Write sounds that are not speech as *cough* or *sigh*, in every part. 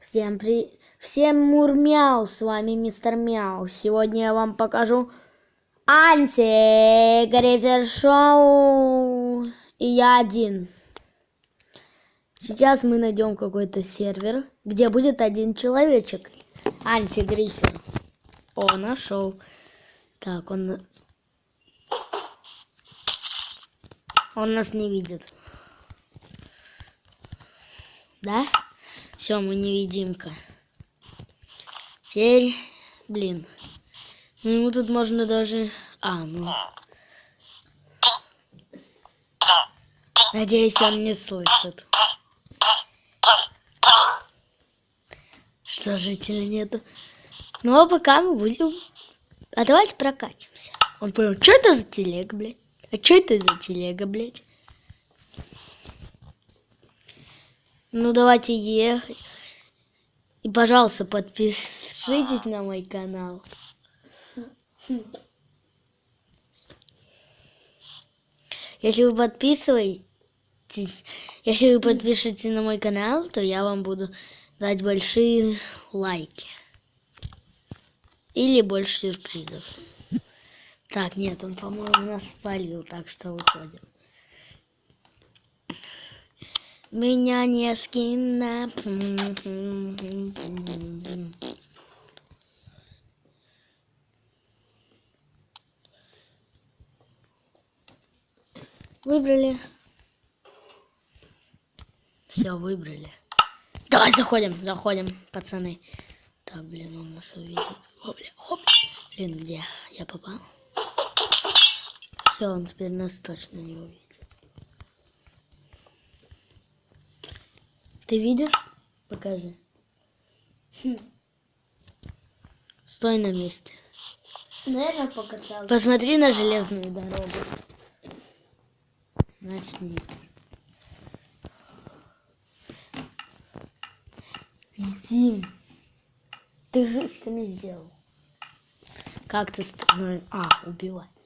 Всем при... Всем мурмяу, с вами мистер Мяу. Сегодня я вам покажу анти шоу. И я один. Сейчас мы найдем какой-то сервер, где будет один человечек. Антигрифер. О, нашел. Так, он... Он нас не видит. Да? Все, мы невидимка. Теперь, блин. Ну, ему тут можно даже... А, ну... Надеюсь, он не слышит. Что жителей нету. Ну, а пока мы будем... А давайте прокатимся. Он понял, что это за телега, блядь? А что это за телега, блядь? Ну, давайте ехать. И, пожалуйста, подпишитесь на мой канал. Если вы подписываетесь, если вы подпишетесь на мой канал, то я вам буду дать большие лайки. Или больше сюрпризов. Так, нет, он, по-моему, нас спалил, так что выходим. Меня не скина. Выбрали. Все, выбрали. Давай заходим, заходим, пацаны. Так, блин, он нас увидит. О, бля, о, блин, где я попал? Все, он теперь нас точно не увидит. Ты видишь? Покажи. Хм. Стой на месте. Наверное, показал. Посмотри на железную дорогу. Начни. Дим, ты же с ними сделал. Как ты становишься? А, убивать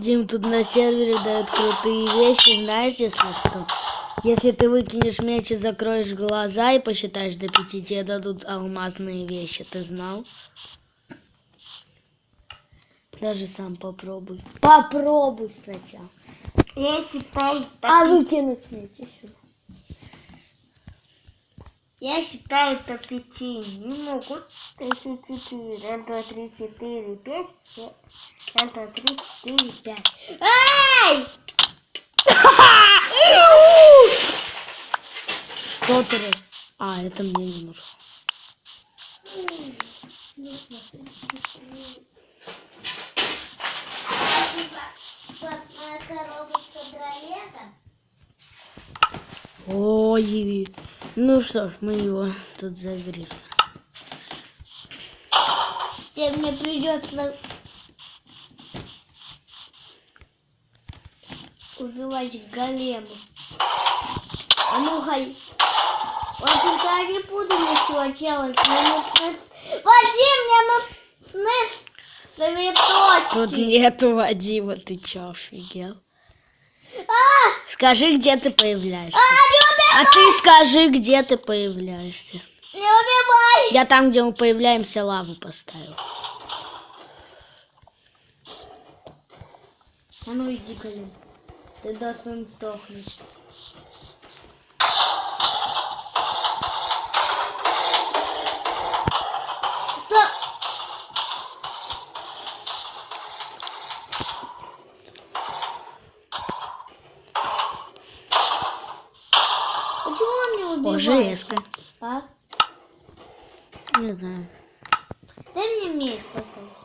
Дим, тут на сервере дают крутые вещи, знаешь, если что. Если ты выкинешь меч и закроешь глаза и посчитаешь до пяти, тебе дадут алмазные вещи, ты знал? Даже сам попробуй. Попробуй сначала. Я считаю, А выкинуть меч еще. Я считаю до пяти. Не могу. Если четыре. Раз, два, три, четыре, пять. Раз, два, три, четыре, пять. Эй! Что ты раз? А, это мне не нужно. Ой, ну что ж, мы его тут загрели. Теперь мне придется убивать голема. А ну хай. Вот я не буду ничего делать. Мне нужно... с- Вадим, мне нужны с- Тут цветочки. нету Вадима, ты чё, офигел? Скажи, где ты появляешься. а, не А ты скажи, где ты появляешься. Не убивай! Я там, где мы появляемся, лаву поставил. А ну иди, Калин. Ты должен сдохнуть. Да. Убивает? железка. А? Не знаю. Дай мне меч, пожалуйста.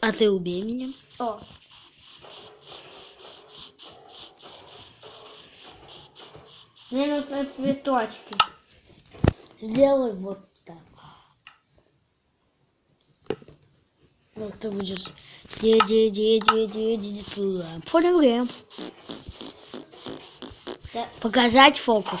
А ты убей меня. О. Мне нужны цветочки. Сделай вот так. Ну, ты будешь... Понял. Показать фокус.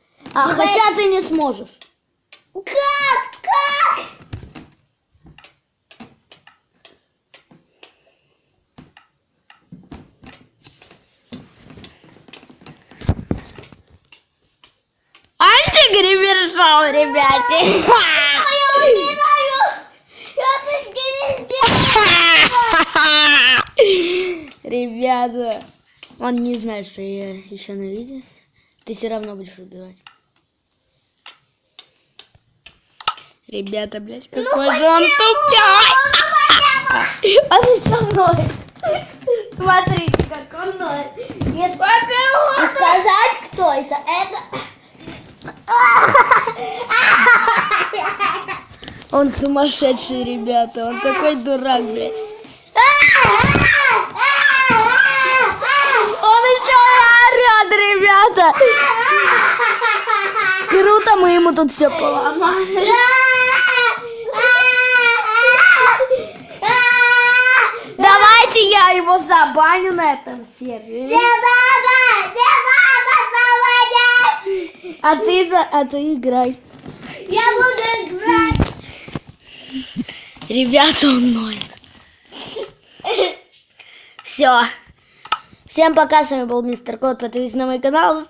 А Давай. хотя ты не сможешь. Как? Как? Антигривершоу, ребята. А я *laughs* умираю! Я сыски не Ребята, он не знает, что я еще на видео. Ты все равно будешь убивать. Ребята, блядь, какой же он тупой. Он еще ноет. Смотрите, как он ноет. Если сказать, кто это, это... Он сумасшедший, ребята. Он такой дурак, блядь. Он еще орет, ребята. Круто, мы ему тут все поломали. Давайте я его забаню на этом сервере. А ты, за- а ты играй. Я буду играть. Ребята, он ноет. Все. Всем пока, с вами был Мистер Кот. Подписывайтесь на мой канал.